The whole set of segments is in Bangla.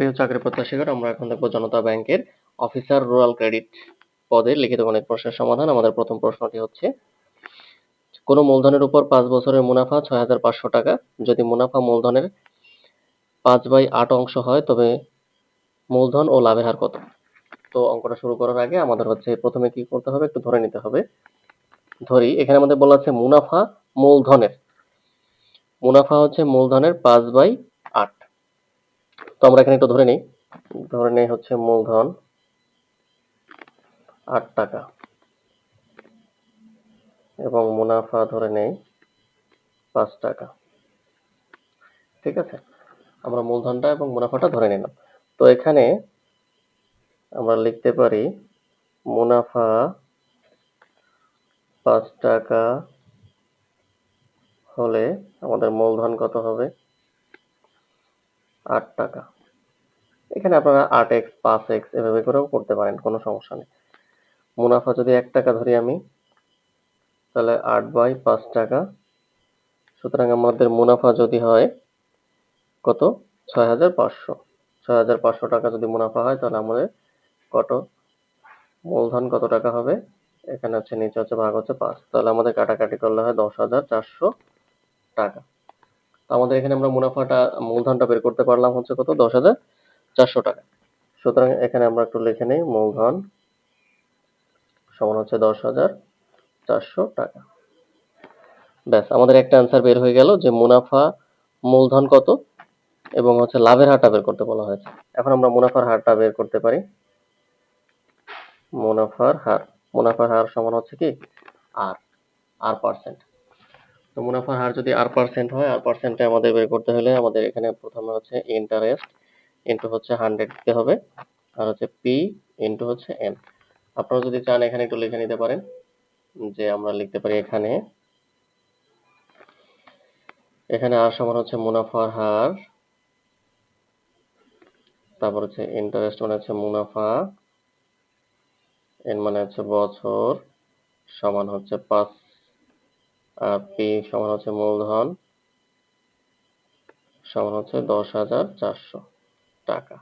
প্রিয় চাকরি প্রত্যাশীগণ আমরা এখন দেখব জনতা ব্যাংকের অফিসার রুরাল ক্রেডিট পদের লিখিত গণিত প্রশ্নের সমাধান। আমাদের প্রথম প্রশ্নটি হচ্ছে, কোনো মূলধনের উপর পাঁচ বছরের মুনাফা ছয় হাজার পাঁচশো টাকা? যদি মুনাফা মূলধনের পাঁচ বাই আট অংশ হয়, তবে মূলধন ও লাভের হার কত? তো অঙ্কটা শুরু করার আগে আমাদের হচ্ছে প্রথমে কি করতে হবে, একটু ধরে নিতে হবে। ধরি, এখানে আমাদের বলা আছে মুনাফা মূলধনের। মুনাফা হচ্ছে মূলধনের পাঁচ বাই তো আমরা এখানে একটু ধরে নিই। ধরে নেই হচ্ছে মূলধন আট টাকা। এবং মুনাফা ধরে নেই পাঁচ টাকা। ঠিক আছে? আমরা মূলধনটা এবং মুনাফাটা ধরে নিলাম। তো এখানে আমরা লিখতে পারি মুনাফা পাঁচ টাকা হলে আমাদের মূলধন কত হবে? আট টাকা। এখানে আপনারা আট এক্স পাঁচ এক্স এভাবে করেও করতে পারেন, কোনো সমস্যা নেই। মুনাফা যদি এক টাকা ধরি আমি, তাহলে আট বাই পাঁচ টাকা। সুতরাং আমাদের মুনাফা যদি হয় কত? ছয় হাজার পাঁচশো। ছয় হাজার পাঁচশো টাকা যদি মুনাফা হয়, তাহলে আমাদের কত? মূলধন কত টাকা হবে? এখানে হচ্ছে নিচে হচ্ছে ভাগ হচ্ছে পাঁচ। তাহলে আমাদের কাটাকাটি করলে হয় দশ হাজার চারশো টাকা। তো আমাদের এখানে আমরা মুনাফাটা, মূলধনটা বের করতে পারলাম হচ্ছে কত? দশ হাজার চারশো টাকা। সুতরাং এখানে আমরা একটু লিখে নিই, মূলধন সমান হচ্ছে দশ হাজার চারশো টাকা। ব্যাস, আমাদের একটা অ্যান্সার বের হয়ে গেল যে মুনাফা মূলধন কত এবং হচ্ছে লাভের হারটা বের করতে বলা হয়েছে। এখন আমরা মুনাফার হারটা বের করতে পারি। মুনাফার হার মুনাফার হার সমান হচ্ছে কি? আর আর পার্সেন্ট তো মুনাফার হার যদি আর পার্সেন্ট হয়, আর পার্সেন্টে আমাদের বের করতে হলে আমাদের এখানে প্রথমে হচ্ছে ইন্টারেস্ট ইন্টু হচ্ছে হান্ড্রেড দিতে হবে, আর হচ্ছে পি ইন্টু হচ্ছে এন আপনারা যদি চান, এখানে একটু লিখে নিতে পারেন, যে আমরা লিখতে পারি এখানে এখানে আর সমান হচ্ছে মুনাফার হার, তারপর হচ্ছে ইন্টারেস্ট মানে হচ্ছে মুনাফা এন মানে হচ্ছে বছর, সমান হচ্ছে পাঁচ, আর পি সমান হচ্ছে মূলধন, সমান হচ্ছে দশ হাজার চারশো। টাকা।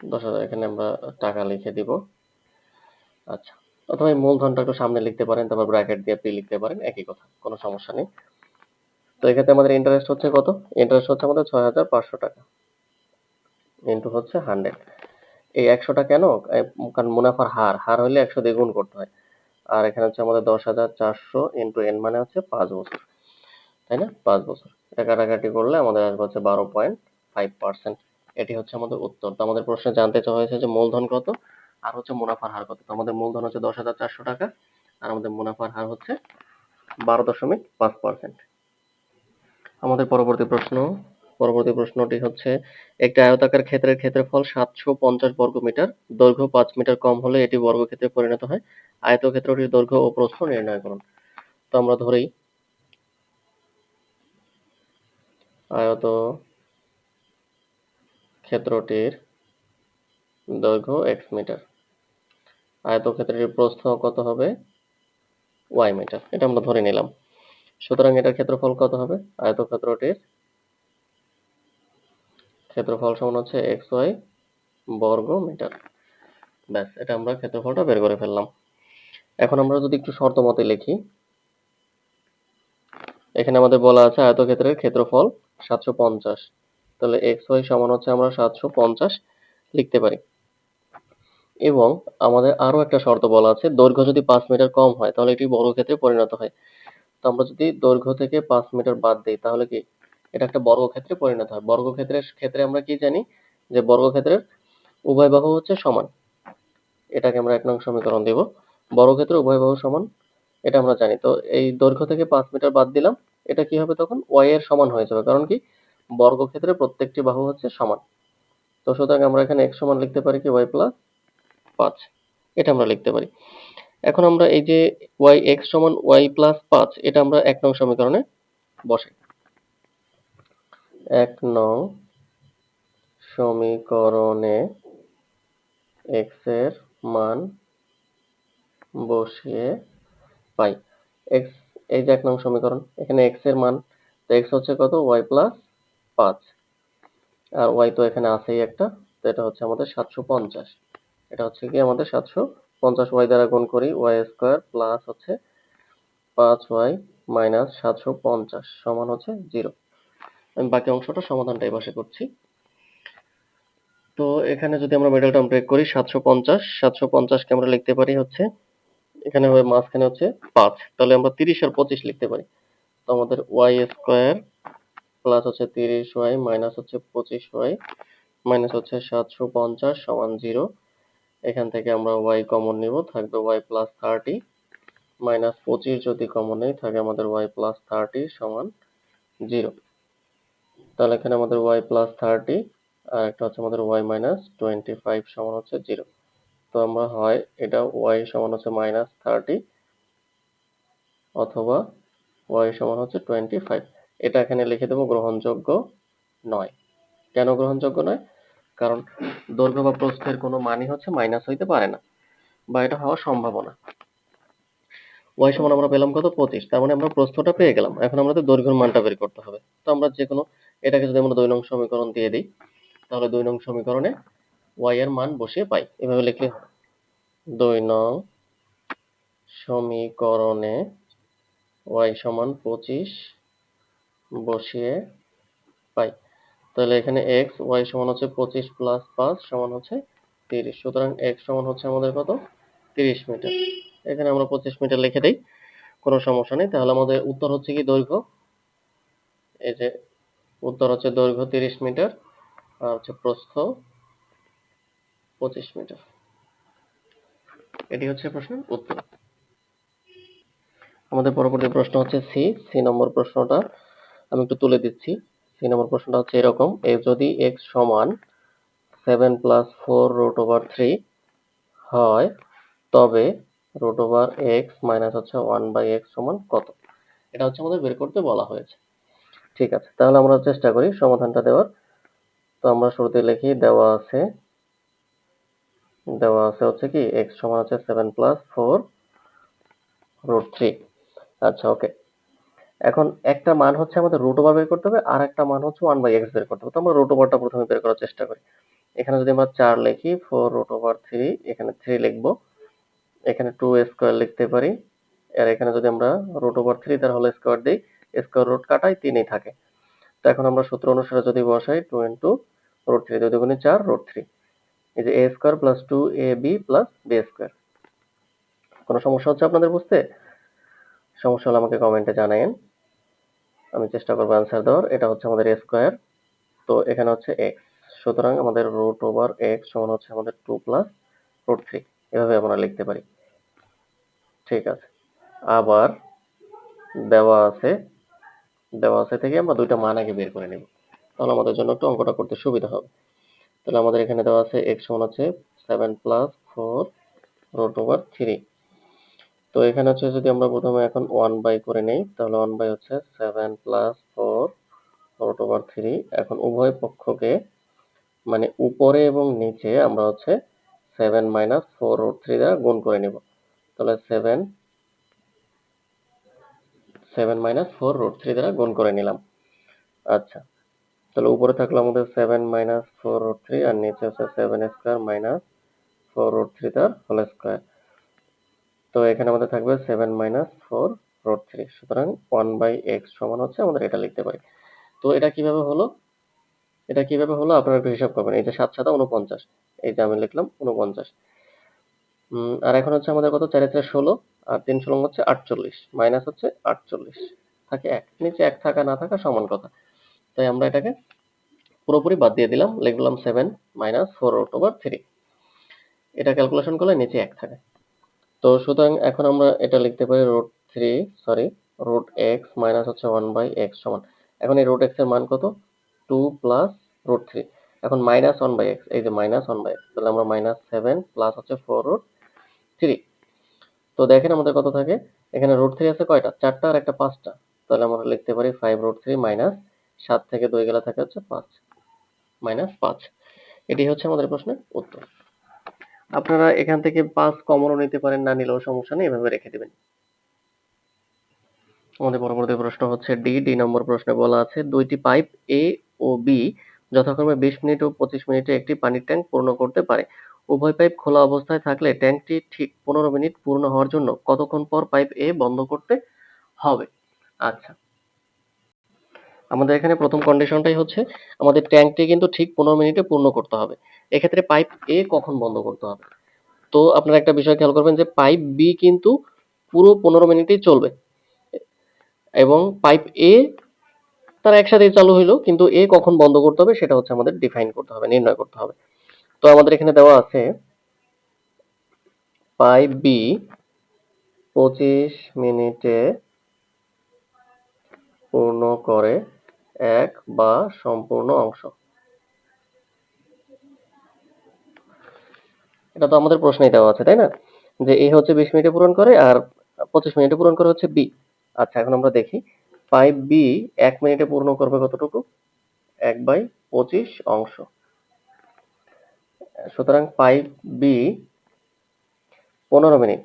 দশ হাজার এখানে আমরা টাকা লিখে দিব। আচ্ছা অথবা এই মূলধনটা একটু সামনে লিখতে পারেন, তারপর ব্র্যাকেট দিয়ে পি লিখতে পারেন, একই কথা, কোনো সমস্যা নেই। তো এক্ষেত্রে আমাদের ইন্টারেস্ট হচ্ছে কত? ইন্টারেস্ট হচ্ছে আমাদের ছয় হাজার পাঁচশো টাকা। ইন্টু হচ্ছে হান্ড্রেড এই একশোটা কেন? কারণ মুনাফার হার হার হলে একশো দিয়ে গুণ করতে হয়। আর এখানে হচ্ছে আমাদের দশ হাজার চারশো ইন্টু এন মানে হচ্ছে পাঁচ বছর। তাই না? পাঁচ বছর। এটা কাটাকাটি করলে আমাদের আসবে হচ্ছে বারো পয়েন্ট ফাইভ পার্সেন্ট এটি হচ্ছে আমাদের উত্তর। তো আমাদের প্রশ্নে জানতে চাওয়া হয়েছে যে মূলধন কত? আর হচ্ছে মুনাফার হার কত? আমাদের মূলধন হচ্ছে দশ হাজার চারশো টাকা, আর আমাদের মুনাফার হার হচ্ছে বারো দশমিক পাঁচ পার্সেন্ট আমাদের পরবর্তী প্রশ্ন, পরবর্তী প্রশ্নটি হচ্ছে, একটি আয়তাকার ক্ষেত্রের ক্ষেত্রফল সাতশো পঞ্চাশ বর্গ মিটার, দৈর্ঘ্য পাঁচ মিটার কম হলে এটি বর্গক্ষেত্রে পরিণত হয়। আয়তক্ষেত্রটির দৈর্ঘ্য ও প্রস্থ নির্ণয় করুন। তো আমরা ধরি, আয়ত ক্ষেত্রটির দৈর্ঘ্য এক্স মিটার আয়তক্ষেত্রটির প্রস্থ কত হবে? ওয়াই মিটার এটা আমরা ধরে নিলাম। সুতরাং এটার ক্ষেত্রফল কত হবে? আয়তক্ষেত্রটির ক্ষেত্রফল সমান হচ্ছে এক্স ওয়াই বর্গ মিটার ব্যাস, এটা আমরা ক্ষেত্রফলটা বের করে ফেললাম। এখন আমরা যদি একটু শর্ত মতে লিখি, এখানে আমাদের বলা আছে আয়তক্ষেত্রের ক্ষেত্রফল সাতশো পঞ্চাশ। তাহলে এক্স ওয়াই সমান হচ্ছে আমরা সাতশো পঞ্চাশ লিখতে পারি। এবং আমাদের আরও একটা শর্ত বলা আছে, দৈর্ঘ্য যদি পাঁচ মিটার কম হয়, তাহলে এটি বর্গক্ষেত্রে পরিণত হয়। তো আমরা যদি দৈর্ঘ্য থেকে পাঁচ মিটার বাদ দিই, তাহলে কি এটা একটা বর্গক্ষেত্রে পরিণত হয়। বর্গক্ষেত্রের ক্ষেত্রে আমরা কি জানি যে বর্গক্ষেত্রের উভয় বাহু হচ্ছে সমান। এটাকে আমরা এক নং সমীকরণ দেব। বর্গক্ষেত্রে উভয় বাহু সমান, এটা আমরা জানি। তো এই দৈর্ঘ্য থেকে পাঁচ মিটার বাদ দিলাম, এটা কি হবে তখন? ওয়াই এর সমান হয়ে যাবে। কারণ কি? বর্গক্ষেত্রে প্রত্যেকটি বাহু হচ্ছে সমান। তো সুতরাং আমরা এখানে এক্স সমান লিখতে পারি কি? ওয়াই প্লাস পাঁচ। এটা আমরা লিখতে পারি। এখন আমরা এই যে ওয়াই এক্স সমান ওয়াই প্লাস পাঁচ, এটা আমরা এক নং সমীকরণে বসাই। এক নং সমীকরণে এক্সের মান বসিয়ে পাই। এক্স এই যে এক নং সমীকরণ, এখানে এক্সের মান, তো এক্স হচ্ছে কত? ওয়াই প্লাস পাঁচ। আর ওয়াই তো এখানে আছেই একটা, তো এটা হচ্ছে আমাদের সাতশো পঞ্চাশ। এটা হচ্ছে কি আমাদের সাতশো পঞ্চাশ ওয়াই দ্বারা গুণ করি ওয়াই স্কোয়ার প্লাস হচ্ছে পাঁচ ওয়াই মাইনাস সাতশো পঞ্চাশ সমান হচ্ছে জিরো আমি বাকি অংশটা করছি। তো এখানে যদি আমরা মিডল টার্ম ব্রেক করি, সাতশো পঞ্চাশ, সাতশো পঞ্চাশকে আমরা লিখতে পারি হচ্ছে, এখানে মাঝখানে হচ্ছে পাঁচ। তাহলে আমরা তিরিশ আর পঁচিশ লিখতে পারি। তো আমাদের ওয়াই স্কোয়ার প্লাস হচ্ছে তিরিশ ওয়াই মাইনাস হচ্ছে পঁচিশ ওয়াই মাইনাস হচ্ছে সাতশো পঞ্চাশ সমান জিরো এখান থেকে আমরা ওয়াই কমন নিব, থাকবে ওয়াই প্লাস থার্টি মাইনাস পঁচিশ যদি কমন নেই, থাকে আমাদের ওয়াই প্লাস থার্টি সমান জিরো তাহলে এখানে আমাদের ওয়াই প্লাস থার্টি আর একটা হচ্ছে আমাদের ওয়াই মাইনাস টোয়েন্টি ফাইভ সমান হচ্ছে জিরো তো আমরা হয় এটা ওয়াই সমান হচ্ছে মাইনাস থার্টি অথবা ওয়াই সমান হচ্ছে টোয়েন্টি ফাইভ এটা এখানে লিখে দেবো গ্রহণযোগ্য নয়। কেন গ্রহণযোগ্য নয়? কারণ দৈর্ঘ্য বা প্রস্থের কোনো মানই হচ্ছে মাইনাস হইতে পারে না, বা এটা হওয়ার সম্ভাবনা। ওয়াই সমান আমরা পেলাম কত? পঁচিশ। তার মানে আমরা প্রস্থটা পেয়ে গেলাম। এখন আমাদের দৈর্ঘ্যের মানটা বের করতে হবে। তো আমরা যে কোনো এটাকে যদি আমরা দুই নং সমীকরণ দিয়ে দিই, তাহলে দুই নং সমীকরণে ওয়াই এর মান বসিয়ে পাই। এভাবে লিখলে হবে। দুই নং সমীকরণে ওয়াই সমান পঁচিশ বসিয়ে পাই। তাহলে এখানে এক্স ওয়াই সমান হচ্ছে পঁচিশ প্লাস পাঁচ সমান হচ্ছে তিরিশ। সুতরাং এক্স সমান হচ্ছে আমাদের কত? তিরিশ মিটার। এখানে আমরা পঁচিশ মিটার লিখে দিই, কোনো সমস্যা নেই। তাহলে আমাদের উত্তর হচ্ছে কি দৈর্ঘ্য? এই যে উত্তর হচ্ছে দৈর্ঘ্য তিরিশ মিটার আর হচ্ছে প্রস্থ পঁচিশ মিটার। এটি হচ্ছে প্রশ্নের উত্তর। আমাদের পরবর্তী প্রশ্ন হচ্ছে সি। সি নম্বর প্রশ্নটা আমি একটু তুলে দিচ্ছি। সি নম্বর প্রশ্নটা হচ্ছে এরকম, এ যদি এক্স সমান seven plus four root over three হয়, তবে রুট ওভার এক্স মাইনাস হচ্ছে ওয়ান বাই এক্স সমান কত? এটা হচ্ছে আমাদের বের করতে বলা হয়েছে। ঠিক আছে, তাহলে আমরা চেষ্টা করি সমাধানটা দেওয়ার। তো আমরা শুরুতে লিখি, দেওয়া আছে দেওয়া আছে হচ্ছে কি এক্স সমান হচ্ছে seven plus four root three আচ্ছা ওকে এখন একটা মান হচ্ছে আমাদের রুট ওভার বের করতে হবে, আর একটা মান হচ্ছে ওয়ান বাই এক্স বের করতে হবে। তো আমরা রুট ওভারটা প্রথমে বের করার চেষ্টা করি। এখানে যদি আমরা চার লিখি ফোর রুট ওভার থ্রি এখানে থ্রি লিখব। এখানে টু স্কোয়ার লিখতে পারি। আর এখানে যদি আমরা রুট ওভার থ্রি তার হোল স্কোয়ার দিই। স্কোয়ার রুট কাটাই তিনই থাকে। তো এখন আমরা সূত্র অনুসারে যদি বসাই টু ইন্টু রুট থ্রি দুই দুগুণে চার রুট থ্রি এই যে A square plus two A B plus B square কোনো সমস্যা হচ্ছে আপনাদের বুঝতে? সমস্যা হলে আমাকে কমেন্টে জানায়েন। আমি চেষ্টা করব অ্যান্সার দেওয়ার। এটা হচ্ছে আমাদের স্কোয়ার তো এখানে হচ্ছে এক্স সুতরাং আমাদের রুট ওভার এক্স সমান হচ্ছে আমাদের টু প্লাস রুট থ্রি এভাবে আমরা লিখতে পারি। ঠিক আছে। আবার দেওয়া আছে দেওয়া আছে থেকে আমরা দুইটা মান আগে বের করে নেব। তাহলে আমাদের জন্য একটু অঙ্কটা করতে সুবিধা হবে। তাহলে আমাদের এখানে দেওয়া আছে এক্স সমান হচ্ছে seven plus four root over three তো এখানে হচ্ছে যদি আমরা প্রথমে এখন ওয়ান বাই করে নেই, তাহলে ওয়ান বাই হচ্ছে seven plus four root over three এখন উভয় পক্ষকে মানে উপরে এবং নিচে আমরা হচ্ছে seven minus four root three দ্বারা গুণ করে নিব। তাহলে seven seven minus four root three দ্বারা গুণ করে নিলাম। আচ্ছা তাহলে উপরে থাকল আমাদের seven minus four root three আর নিচে হচ্ছে seven square minus four root three তার হোল স্কোয়ার তো এখানে আমাদের থাকবে seven minus four root three সুতরাং ওয়ান বাই এক্স সমান হচ্ছে আমাদের এটা লিখতে পারি। তো এটা কীভাবে হলো? এটা কীভাবে হলো? আপনারা একটু হিসাব করবেন। এই যে সাত সাতা উনপঞ্চাশ এই যে আমি লিখলাম উনপঞ্চাশ আর এখন হচ্ছে আমাদের কত? চার চার ষোলো আর তিন ষোলো হচ্ছে আটচল্লিশ। মাইনাস হচ্ছে আটচল্লিশ। থাকে এক। নিচে এক থাকা, না থাকা সমান কথা। তাই আমরা এটাকে পুরোপুরি বাদ দিয়ে দিলাম। লিখলাম seven minus four root over three এটা ক্যালকুলেশন করলে নিচে এক থাকে। তো সুতরাং এখন আমরা এটা লিখতে পারি root three sorry root X minus হচ্ছে ওয়ান বাই এক্স সমান। এখন এই রুট এক্সের মান কত? টু প্লাস রুট থ্রি এখন মাইনাস ওয়ান বাই এক্স এই যে মাইনাস ওয়ান বাই এক্স তাহলে আমরা মাইনাস সেভেন প্লাস হচ্ছে ফোর রুট থ্রি তো দেখেন আমাদের কত থাকে? এখানে রুট থ্রি আছে কয়টা? চারটা আর একটা পাঁচটা। তাহলে আমরা লিখতে পারি ফাইভ রুট থ্রি মাইনাস সাত থেকে দুই গেলে থাকে হচ্ছে পাঁচ। মাইনাস পাঁচ। এটি হচ্ছে আমাদের প্রশ্নের উত্তর। আপনারা এখান থেকে পাঁচ কমনও নিতে পারেন, না নিলেও সমস্যা নেই, এভাবে রেখে দেবেন। আমাদের পরবর্তী প্রশ্ন হচ্ছে ডি ডি নম্বর প্রশ্নে বলা আছে, দুইটি পাইপ এ ও বি যথাক্রমে বিশ মিনিট ও পঁচিশ মিনিটে একটি পানির ট্যাঙ্ক পূর্ণ করতে পারে। উভয় পাইপ খোলা অবস্থায় থাকলে ট্যাঙ্কটি ঠিক পনেরো মিনিট পূর্ণ হওয়ার জন্য কতক্ষণ পর পাইপ এ বন্ধ করতে হবে? আচ্ছা। আমাদের এখানে প্রথম কন্ডিশনটাই হচ্ছে, আমাদের ট্যাঙ্কটি কিন্তু ঠিক পনেরো মিনিটে পূর্ণ করতে হবে। এক্ষেত্রে পাইপ এ কখন বন্ধ করতে হবে? তো আপনারা একটা বিষয় খেয়াল করবেন যে পাইপ বি কিন্তু পুরো পনেরো মিনিটেই চলবে। এবং পাইপ এ তারা একসাথেই চালু হইল, কিন্তু এ কখন বন্ধ করতে হবে সেটা হচ্ছে আমাদের ডিফাইন করতে হবে, নির্ণয় করতে হবে। তো আমাদের এখানে দেওয়া আছে পাইপ বি পঁচিশ মিনিটে পূর্ণ করে এক বা সম্পূর্ণ অংশ। এটা তো আমাদের প্রশ্নেই দেওয়া আছে, তাই না? যে এ হচ্ছে বিশ মিনিটে পূরণ করে আর পঁচিশ মিনিটে পূরণ করে হচ্ছে বি। আচ্ছা এখন আমরা দেখি। পাইপ বি এক মিনিটে পূর্ণ করবে কতটুকু? এক বাই পঁচিশ অংশ। সুতরাং ফাইভ বি পনেরো মিনিট।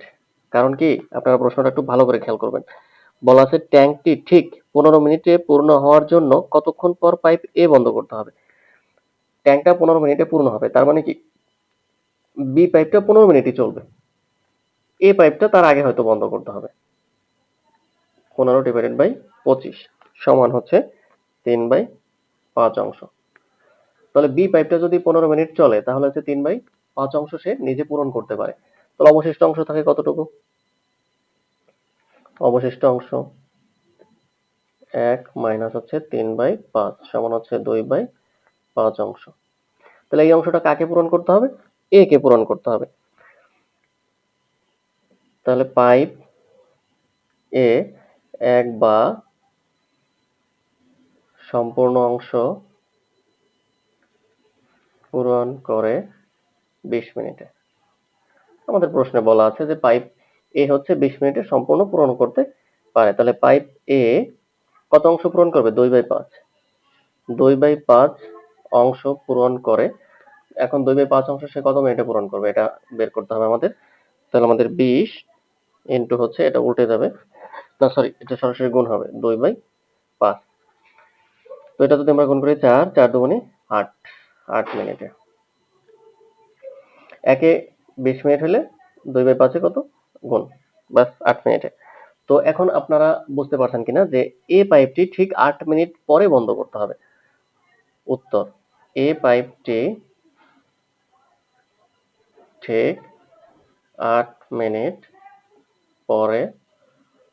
কারণ কি? আপনারা প্রশ্নটা একটু ভালো করে খেয়াল করবেন। বলা আছে ট্যাঙ্কটি ঠিক পনেরো মিনিটে পূর্ণ হওয়ার জন্য কতক্ষণ পর পাইপ এ বন্ধ করতে হবে? ট্যাঙ্কটা পনেরো মিনিটে পূর্ণ হবে, তার মানে কি? বি পাইপটা পনেরো মিনিটই চলবে। এ পাইপটা তার আগে হয়তো বন্ধ করতে হবে। পনেরো ডিভাইডেড বাই পঁচিশ সমান হচ্ছে তিন বাই পাঁচ অংশ। তাহলে বি পাইপটা যদি পনেরো মিনিট চলে, তাহলে হচ্ছে তিন বাই পাঁচ অংশ সে নিজে পূরণ করতে পারে। তাহলে অবশিষ্ট অংশ থাকে কতটুকু? অবশিষ্ট অংশ এক মাইনাস হচ্ছে তিন বাই পাঁচ সমান হচ্ছে দুই বাই পাঁচ অংশ। তাহলে এই অংশটা কাকে পূরণ করতে হবে? এ কে পূরণ করতে হবে। তাহলে পাইপ এ এক বা সম্পূর্ণ অংশ পূরণ করে বিশ মিনিটে। আমাদের প্রশ্নে বলা আছে যে পাইপ এ হচ্ছে বিশ মিনিটে সম্পূর্ণ পূরণ করতে পারে। তাহলে পাইপ এ কত অংশ পূরণ করবে? দুই বাই পাঁচ। দুই বাই পাঁচ অংশ পূরণ করে এখন দুই বাই পাঁচ অংশ সে কত মিনিটে পূরণ করবে? এটা বের করতে হবে আমাদের। তাহলে আমাদের বিশ ইন্টু হচ্ছে, এটা উল্টে যাবে। না সরি এটা সরাসরি গুণ হবে, দুই বাই পাঁচ। তো এটা যদি আমরা গুণ করি চার চার দুগুণে আট আট মিনিটে। একে বিশ মিনিট হলে দুই বাই পাঁচে কত? গুণ বাস আট মিনিটে। তো এখন আপনারা বুঝতে পারছেন কিনা যে এ পাইপটি ঠিক আট মিনিট পরে বন্ধ করতে হবে। উত্তর, এ পাইপটি ঠিক আট মিনিট পরে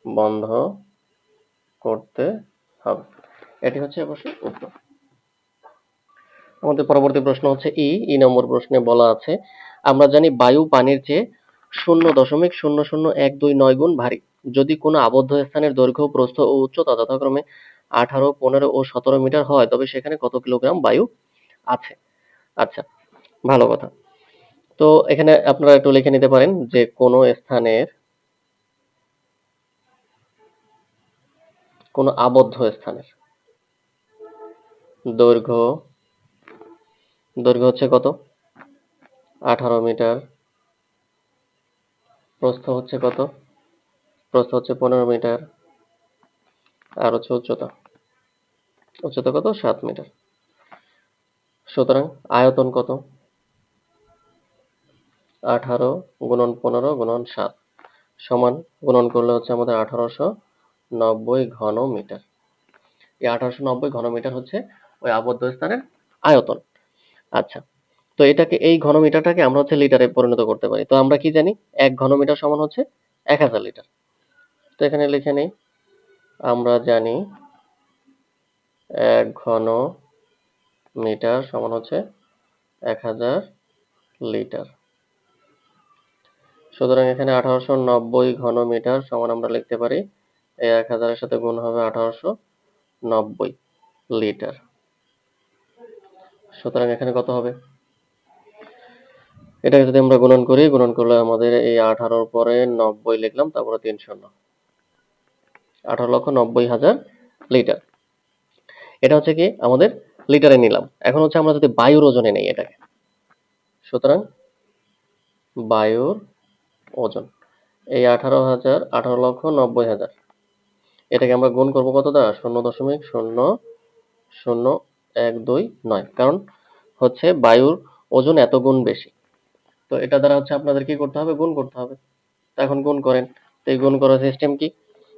বন্ধ করতে হবে। এটি হচ্ছে অবশ্যই উত্তর। আমাদের পরবর্তী প্রশ্ন হচ্ছে ই। ই নম্বর প্রশ্নে বলা আছে, আমরা জানি বায়ু পানির চেয়ে শূন্য দশমিক শূন্য শূন্য এক দুই নয় গুণ ভারী। যদি কোনো আবদ্ধ স্থানের দৈর্ঘ্য, প্রস্থ ও উচ্চতা যথাক্রমে আঠারো, পনেরো ও সতেরো মিটার হয়, তবে সেখানে কত কিলোগ্রাম বায়ু আছে? আচ্ছা ভালো কথা। তো এখানে আপনারা একটু লিখে নিতে পারেন যে কোনো স্থানের কোনো আবদ্ধ স্থানের দৈর্ঘ্য দৈর্ঘ্য হচ্ছে কত? আঠারো মিটার। প্রস্থ হচ্ছে কত? প্রস্থ হচ্ছে পনেরো মিটার। আর হচ্ছে উচ্চতা। উচ্চতা কত? সাত মিটার। সুতরাং আয়তন কত? আঠারো গুণন পনেরো গুণন সাত সমান গুণন করলে হচ্ছে আমাদের আঠারোশো নব্বই ঘন মিটার এই আঠারোশো নব্বই ঘন মিটার হচ্ছে ওই আবদ্ধ স্থানের আয়তন। আচ্ছা তো এটাকে এই ঘনমিটারটাকে আমরা হচ্ছে লিটারে পরিণত করতে পারি। তো আমরা কি জানি? এক ঘনমিটার সমান হচ্ছে এক হাজার লিটার। তো এখানে লিখে নেই। আমরা জানি এক ঘন মিটার সমান হচ্ছে এক হাজার লিটার। সুতরাং এখানে আঠারোশো নব্বই ঘন মিটার সমান আমরা লিখতে পারি। এই এক হাজারের সাথে গুণ হবে আঠারোশো নব্বই লিটার। সুতরাং এখানে কত হবে? এটাকে যদি আমরা গুণন করি, গুণন করলে আমাদের এই আঠারোর পরে নব্বই লিখলাম, তারপরে তিন শূন্য আঠারো লক্ষ নব্বই হাজার লিটার। এটা হচ্ছে কি? আমাদের লিটারে নিলাম। এখন হচ্ছে আমরা যদি বায়ুর ওজনে নেই এটাকে। সুতরাং বায়ুর ওজন। এই আঠারো হাজার আঠারো লক্ষ নব্বই হাজার। এটাকে আমরা গুণ করব কত দ্বারা? শূন্য দশমিক শূন্য শূন্য এক দুই নয়। কারণ হচ্ছে বায়ুর ওজন এত গুণ বেশি। তো এটা দ্বারা হচ্ছে আপনাদের কি করতে হবে? গুণ করতে হবে। এখন গুণ করেন। তো এই গুণ করার সিস্টেম কি?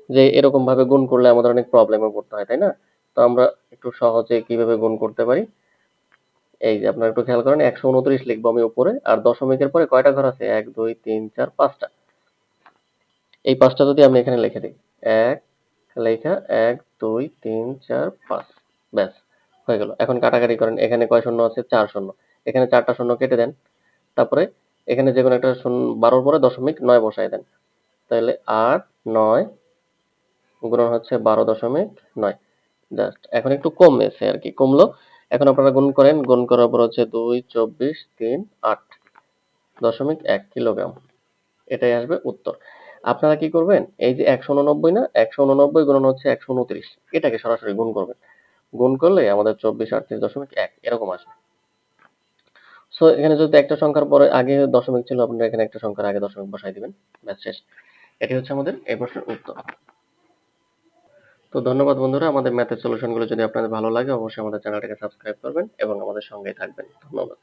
যে এরকম ভাবে গুণ করলে আমাদের অনেক প্রবলেমে পড়তে হয়, তাই না? তো আমরা একটু সহজে কীভাবে গুণ করতে পারি? এই যে আপনারা একটু খেয়াল করেন, একশো উনত্রিশ লিখব আমি উপরে, আর দশমিকের পরে কয়টা ঘর আছে? এক, দুই, তিন, চার, পাঁচটা। এই পাঁচটা যদি আমি এখানে লিখে দিই। এক, লেখা এক, দুই, তিন, চার, পাঁচ। ব্যাস, হয়ে গেল। এখন কাটাকাটি করেন। এখানে কয় শূন্য আছে? চার শূন্য। এখানে চারটা শূন্য কেটে দেন। তারপরে এখানে যে কোনো একটা শূন্য, বারোর পরে দশমিক নয় বসাই দেন। তাহলে আট, নয় গুণন হচ্ছে বারো দশমিক নয়। জাস্ট, এখন একটু কমেছে আর কি। কমলো। এখন আপনারা গুণ করেন, গুণ করার পর হচ্ছে দুই, চব্বিশ, তিন, আট দশমিক এক কিলোগ্রাম। এটাই আসবে উত্তর। আপনারা কি করবেন? এই যে একশো উননব্বই না, একশো উননব্বই গুণন হচ্ছে একশো উনত্রিশ। এটাকে সরাসরি গুণ করবেন। গুণ করলে আমাদের চব্বিশ, আটত্রিশ দশমিক এক, এরকম আসবে। সো এখানে যদি একটা সংখ্যার পরে আগে দশমিক ছিল, আপনারা এখানে একটা সংখ্যার আগে দশমিক বসাই দিবেন। ব্যাস শেষ। এটি হচ্ছে আমাদের এই প্রশ্নের উত্তর। তো ধন্যবাদ বন্ধুরা, আমাদের ম্যাথের সলিউশনগুলো যদি আপনাদের ভালো লাগে, অবশ্যই আমাদের চ্যানেলটাকে সাবস্ক্রাইব করবেন এবং আমাদের সঙ্গেই থাকবেন। ধন্যবাদ।